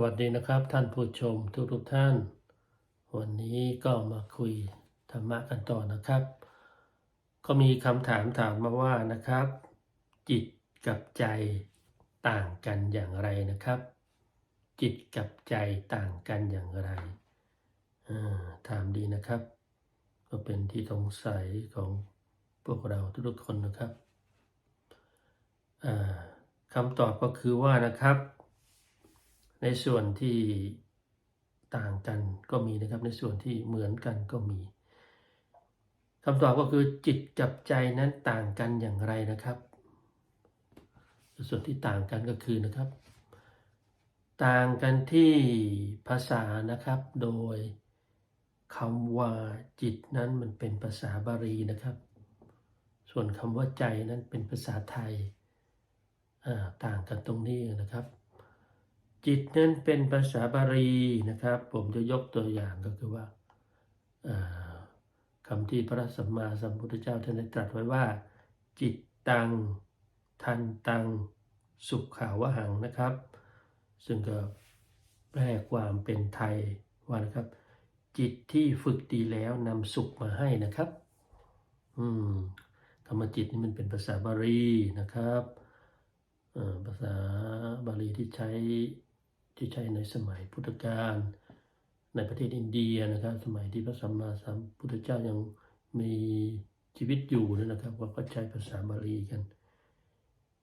วัสดีนะครับ ท่านผู้ชมทุกทุกท่าน วันนี้ก็มาคุยธรรมะกันต่อนะครับ ก็มีคำถามถามมาว่านะครับ จิตกับใจต่างกันอย่างไรนะครับ จิตกับใจต่างกันอย่างไรถามดีนะครับ ก็เป็นที่สงสัยของพวกเราทุกๆคนนะครับคำตอบก็คือว่านะครับ ในส่วนที่ต่างกันก็มีนะครับในส่วนที่เหมือนกันก็มีคำตอบก็คือจิตกับใจนั้นต่างกันอย่างไรนะครับ ส่วนที่ต่างกันก็คือนะครับ ต่างกันที่ภาษานะครับ โดยคำว่าจิตนั้นมันเป็นภาษาบาลีนะครับ ส่วนคำว่าใจนั้นเป็นภาษาไทยต่างกันตรงนี้นะครับ จิตนั้นเป็นภาษาบาลีนะครับ ผมจะยกตัวอย่างก็คือว่าคำที่พระสัมมาสัมพุทธเจ้าท่านได้ตรัสไว้ว่า จิตตัง ทันตัง สุขขาวหังนะครับ ซึ่งก็แปลความเป็นไทยว่านะครับ จิตที่ฝึกดีแล้วนำสุขมาให้นะครับ อืมคำว่าจิตนี่มันเป็นภาษาบาลีนะครับภาษาบาลีที่ใช้ ที่ใช้ในสมัยพุทธกาลในประเทศอินเดียนะครับ สมัยที่พระสัมมาสัมพุทธเจ้ายังมีชีวิตอยู่นั่นนะครับว่าก็ใช้ภาษาบาลีกัน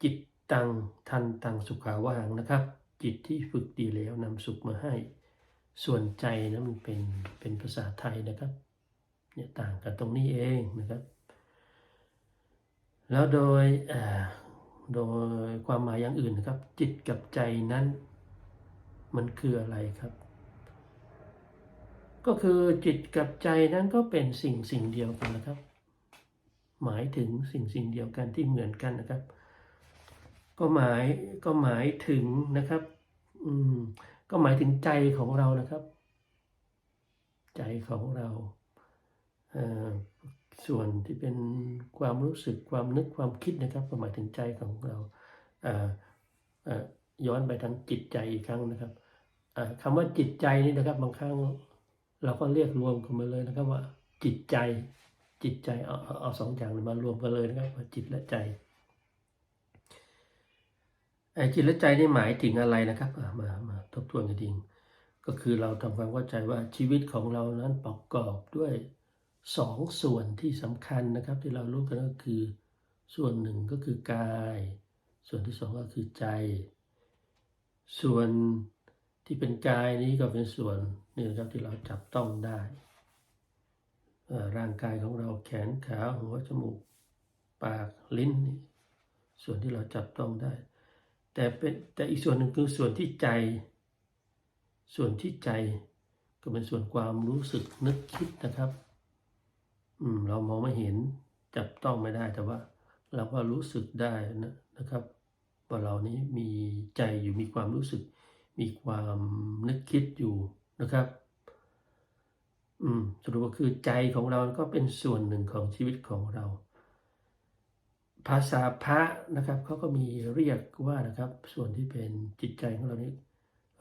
จิตตังทันตังสุขาวหังนะครับ จิตที่ฝึกดีแล้วนำสุขมาให้ ส่วนใจนะมันเป็นเป็นภาษาไทยนะครับเนี่ยต่างกันตรงนี้เองนะครับ แล้วโดยโดยความหมายอย่างอื่นนะครับ จิตกับใจนั้น มันคืออะไรครับ ก็คือจิตกับใจนั้นก็เป็นสิ่งสิ่งเดียวกันนะครับ หมายถึงสิ่งสิ่งเดียวกันที่เหมือนกันนะครับ ก็หมายก็หมายถึงนะครับอืมก็หมายถึงใจของเรานะครับ ใจของเราอ่อส่วนที่เป็นความรู้สึกความนึกความคิดนะครับก็หมายถึงใจของเราอ่อเอ่อ ย้อนไปทางจิตใจอีกครั้งนะครับเอ่อคำว่าจิตใจนี่นะครับ บางครั้งเราก็เรียกรวมกันมาเลยนะครับ ว่าจิตใจ จิตใจเอาเอาสองอย่างมารวมกันเลยนะครับว่าจิตและใจไอ้จิตและใจนี่หมายถึงอะไรนะครับมามาทบทวนกันดีก็คือเราทำความเข้าใจว่าชีวิตของเรานั้นประกอบด้วยสองส่วนที่สำคัญนะครับ ที่เรารู้กันก็คือ ส่วนหนึ่งก็คือกาย ส่วนที่สองก็คือใจ ส่วนที่เป็นกายนี้ก็เป็นส่วนนี่นะครับที่เราจับต้องได้ร่างกายของเราแขนขาหัวจมูก ปากลิ้นนี่ส่วนที่เราจับต้องได้ แต่เป็นแต่อีกส่วนหนึ่งคือส่วนที่ใจ ส่วนที่ใจก็เป็นส่วนความรู้สึกนึกคิดนะครับอืมเรามองไม่เห็นจับต้องไม่ได้แต่ว่า เราก็รู้สึกได้นะนะครับ ว่าเรานี้มีใจอยู่มีความรู้สึก มีความนึกคิดอยู่นะครับ อืมสรุปก็คือใจของเราก็เป็นส่วนหนึ่งของชีวิตของเรา ภาษาพระนะครับเขาก็มีเรียกว่านะครับ ส่วนที่เป็นจิตใจของเรานี้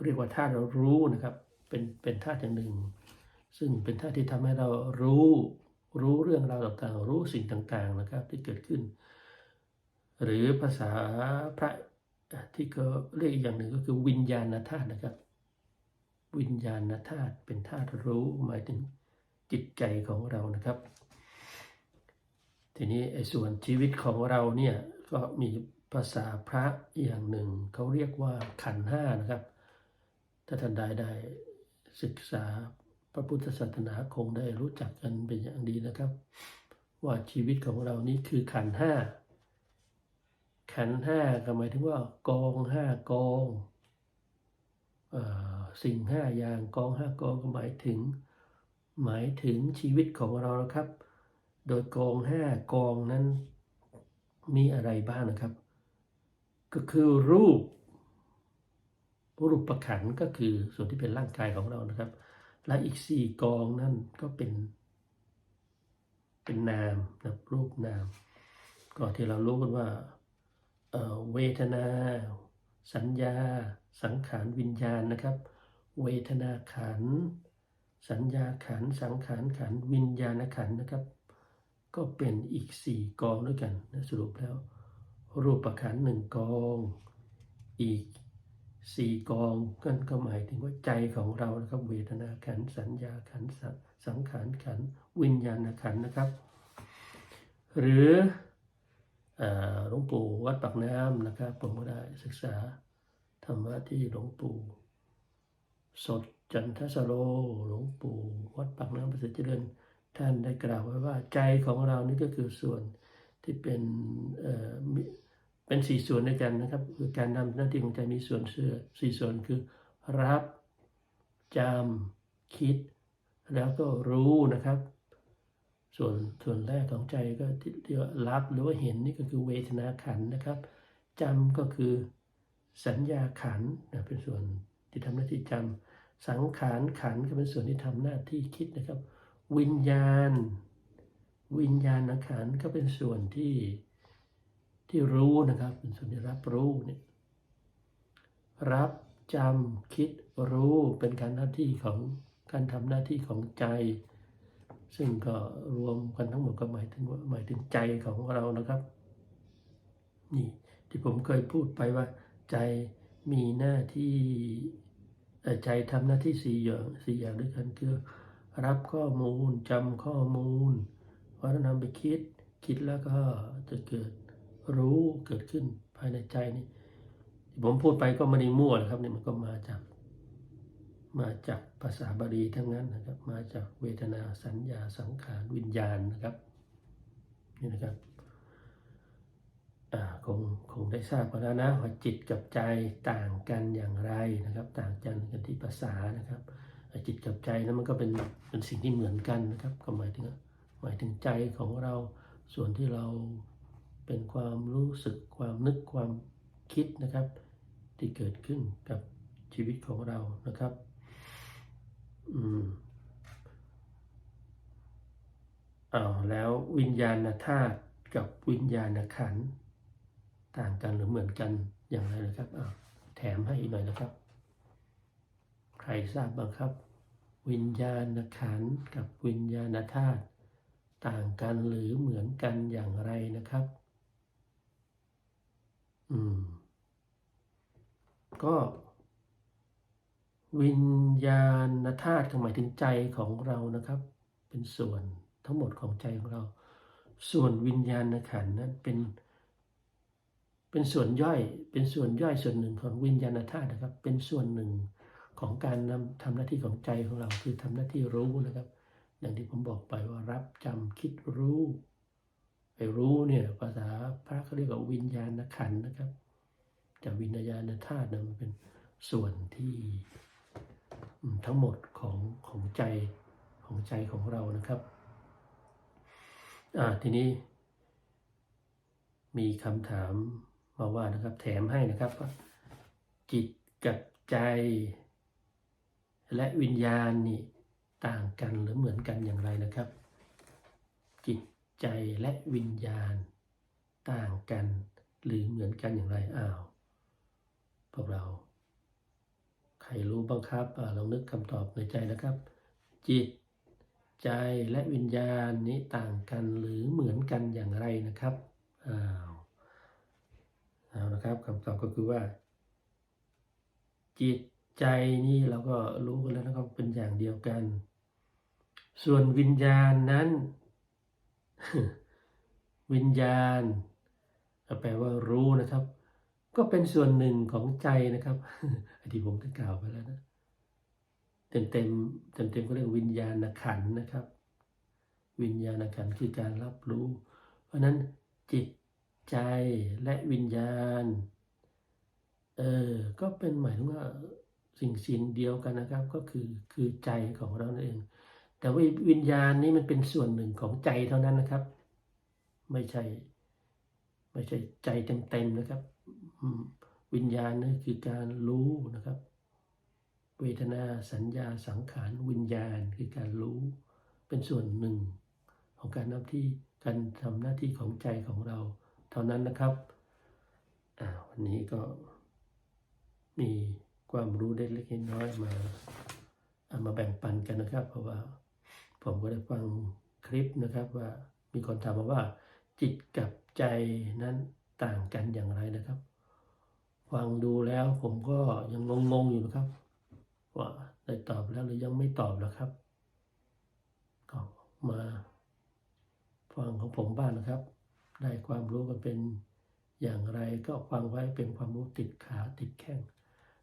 เรียกว่าธาตุเรารู้นะครับ เป็นเป็นธาตุอย่างหนึ่ง ซึ่งเป็นธาตุที่ทำให้เรารู้รู้เรื่องราวต่างๆ รู้สิ่งต่างๆนะครับ ที่เกิดขึ้น หรือภาษาพระที่ก็เรียกอีกอย่างหนึ่งก็คือวิญญาณธาตุนะครับ วิญญาณธาตุเป็นธาตุรู้หมายถึงจิตใจของเรานะครับ ทีนี้ไอ้ส่วนชีวิตของเราเนี่ยก็มีภาษาพระอย่างหนึ่งเขาเรียกว่าขันห้านะครับ ถ้าท่านใดได้ศึกษาพระพุทธศาสนาคงได้รู้จักกันเป็นอย่างดีนะครับ ว่าชีวิตของเรานี้คือขันห้า ขันห้าก็หมายถึงว่ากองห้ากองอสิ่งห้าอย่างกองห้ากองก็หมายถึง หมายถึงชีวิตของเราครับ โดยกองห้ากองนั้นมีอะไรบ้างนะครับ ก็คือรูป รูปประขันก็คือส่วนที่เป็นร่างกายของเรานะครับ และอีกสี่กองนั่นก็เป็น เป็นนามนะรูปนาม ก็ที่เรารู้กันว่า เวทนา สัญญา สังขารวิญญาณนะครับ เวทนาขัน สัญญาขัน สังขารขัน วิญญาณขันนะครับ ก็เป็นอีกสี่กองด้วยกันนะสรุปแล้ว รูปขันหนึ่งกอง อีกสี่กองกันก็หมายถึงว่าใจของเรานะครับเวทนาขันสัญญาขันสังสังขารขันวิญญาณขันนะครับ หรืออ หลวงปู่วัดปากน้ำนะครับ ผมก็ได้ศึกษาธรรมะที่หลวงปู่ สดจันทสโรหลวงปู่วัดปากน้ำประสิทธิเจริญท่านได้กล่าวไว้ว่าใจของเรานี่ก็คือส่วนที่เป็นเอ่อเป็นสี่ส่วนด้วยกันนะครับ คือการทำหน้าที่ของใจมีส่วนเสื่อสี่ส่วนคือรับจำคิด แล้วก็รู้นะครับ ส่วนส่วนแรกของใจก็ที่เรียกรับหรือว่าเห็นนี่ก็คือเวทนาขันนะครับจำก็คือสัญญาขันนะเป็นส่วนที่ทำหน้าที่จำสังขารขันก็เป็นส่วนที่ทำหน้าที่คิดนะครับ วิญญาณ วิญญาณขันก็เป็นส่วนที่ที่รู้นะครับ เป็นส่วนที่รับรู้เนี่ยรับจำคิดรู้เป็นการหน้าที่ของการทำหน้าที่ของใจ ซึ่งก็รวมกันทั้งหมดก็หมายถึงว่าหมายถึงใจของเรานะครับ นี่ที่ผมเคยพูดไปว่า ใจมีหน้าที่ใจทำหน้าที่สี่อย่างสี่อย่างด้วยกันคือ รับข้อมูลจำข้อมูลวัฒนำไปคิดคิดแล้วก็จะเกิดรู้เกิดขึ้นภายในใจนี่ที่ผมพูดไปก็ไม่ได้มั่วนะครับนี่มันก็มาจาก มาจากภาษาบาลีทั้งนั้นนะครับ มาจากเวทนาสัญญาสังขารวิญญาณนะครับนี่นะครับคงคงได้ทราบกันแล้วนะว่าจิตกับใจต่างกันอย่างไรนะครับ ต่างกันกันที่ภาษานะครับจิตกับใจนั้นมันก็เป็นเป็นสิ่งที่เหมือนกันนะครับ ก็หมายถึงหมายถึงใจของเราส่วนที่เราเป็นความรู้สึกความนึกความคิดนะครับ ที่เกิดขึ้นกับชีวิตของเรานะครับ อืมอ้าวแล้ววิญญาณธาตุกับวิญญาณขันต่างกันหรือเหมือนกันอย่างไรนะครับอ้าวแถมให้อีกหน่อยนะครับ ใครทราบบ้างครับ วิญญาณขันธ์กับวิญญาณธาตุต่างกันหรือเหมือนกันอย่างไรนะครับ อืม ก็ วิญญาณธาตุก็หมายถึงใจของเรานะครับ เป็นส่วนทั้งหมดของใจของเรา ส่วนวิญญาณขันนั้นเป็น เป็นส่วนย่อย เป็นส่วนย่อยส่วนหนึ่งของวิญญาณธาตุนะครับ เป็นส่วนหนึ่งของการนำทำหน้าที่ของใจของเรา คือทำหน้าที่รู้นะครับ อย่างที่ผมบอกไปว่ารับจำคิดรู้ไอ้รู้เนี่ยภาษาพระเขาเรียกว่าวิญญาณขันนะครับจากวิญญาณธาตุนั้นมันเป็นส่วนที่ ทั้งหมดของของใจของใจของเรานะครับอ่าทีนี้ มีคำถามมาว่านะครับ แถมให้นะครับ จิตกับใจ และวิญญาณนี่ต่างกันหรือเหมือนกันอย่างไรนะครับ จิตใจและวิญญาณ ต่างกันหรือเหมือนกันอย่างไรอ้าวพวกเรา ครรู้บ้างครับอาลองนึกคำตอบในใจนะครับ จิต ใจและวิญญาณนี้ต่างกันหรือเหมือนกันอย่างไรนะครับอ้าวเอานะครับคำตอบก็คือว่า จิตใจนี่เราก็รู้กันแล้วนะครับเป็นอย่างเดียวกัน ส่วนวิญญาณนั้น วิญญาณแปลว่ารู้นะครับ ก็เป็นส่วนหนึ่งของใจนะครับอที่ผมได้กล่าวไปแล้วนะเต็มเต็มเต็มเต็มก็เรียกวิญญาณขันนะครับ วิญญาณขันคือการรับรู้ เพราะฉะนั้นจิตใจและวิญญาณเออก็เป็นหมายถึงว่าสิ่งสิ่งเดียวกันนะครับ ก็คือคือใจของเราเอง แต่ว่าวิญญาณนี้มันเป็นส่วนหนึ่งของใจเท่านั้นนะครับ ไม่ใช่ ไม่ใช่ใจเต็มๆนะครับ วิญญาณนี่คือการรู้นะครับ เวทนาสัญญาสังขารวิญญาณคือการรู้เป็นส่วนหนึ่ง ของการทำที่การทำหน้าที่ของใจของเรา เท่านั้นนะครับวันนี้ก็มีความรู้เล็กๆน้อยมาเอามาแบ่งปันกันนะครับ เพราะว่าผมก็ได้ฟังคลิปนะครับว่ามีคนถามมาว่า จิตกับใจนั้นต่างกันอย่างไรนะครับ ฟังดูแล้วผมก็ยังงงๆอยู่นะครับ ว่าได้ตอบแล้วหรือยังไม่ตอบแล้วครับก็มาฟังของผมบ้างนะครับ ได้ความรู้กันเป็นอย่างไรก็ฟังไว้เป็นความรู้ติดขาติดแข้ง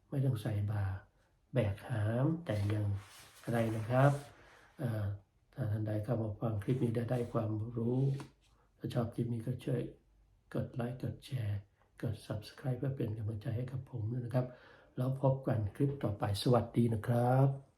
ไม่ต้องใส่บาแบกหามแต่อย่างไรนะครับถ้าท่านใดเข้ามาฟังคลิปนี้ได้ได้ความรู้ถ้าชอบคลิปนี้ก็ช่วยกดไลค์กดแชร์ กด subscribe เพื่อเป็นกำลังใจให้กับผมด้วยนะครับ แล้วพบกันคลิปต่อไปสวัสดีนะครับ